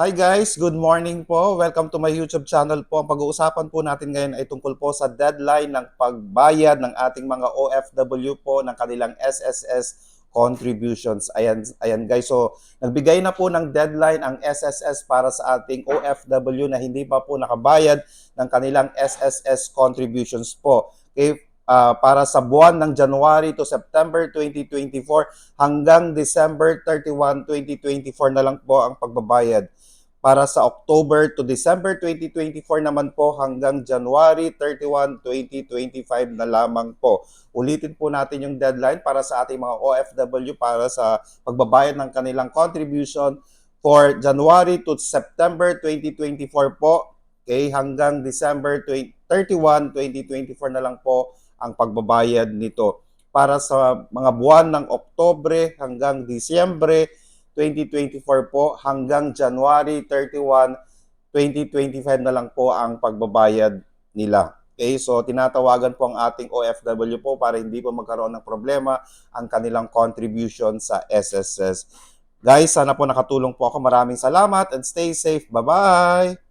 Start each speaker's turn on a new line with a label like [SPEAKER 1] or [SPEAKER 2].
[SPEAKER 1] Hi guys, good morning po. Welcome to my YouTube channel po. Ang pag-uusapan po natin ngayon ay tungkol po sa deadline ng pagbayad ng ating mga OFW po ng kanilang SSS contributions. Ayan, ayan guys, so nagbigay na po ng deadline ang SSS para sa ating OFW na hindi pa po nakabayad ng kanilang SSS contributions po. Okay, ah, para sa buwan ng January to September 2024 hanggang December 31, 2024 na lang po ang pagbabayad para sa October to December 2024 naman po hanggang January 31, 2025 na lamang po. Ulitin po natin yung deadline para sa ating mga OFW para sa pagbabayad ng kanilang contribution for January to September 2024 po. Okay, hanggang December 20, 31, 2024 na lang po ang pagbabayad nito. Para sa mga buwan ng Oktobre hanggang Disyembre 2024 po hanggang January 31, 2025 na lang po ang pagbabayad nila. Okay, so tinatawagan po ang ating OFW po para hindi po magkaroon ng problema ang kanilang contribution sa SSS. Guys, sana po nakatulong po ako. Maraming salamat and stay safe. Bye-bye!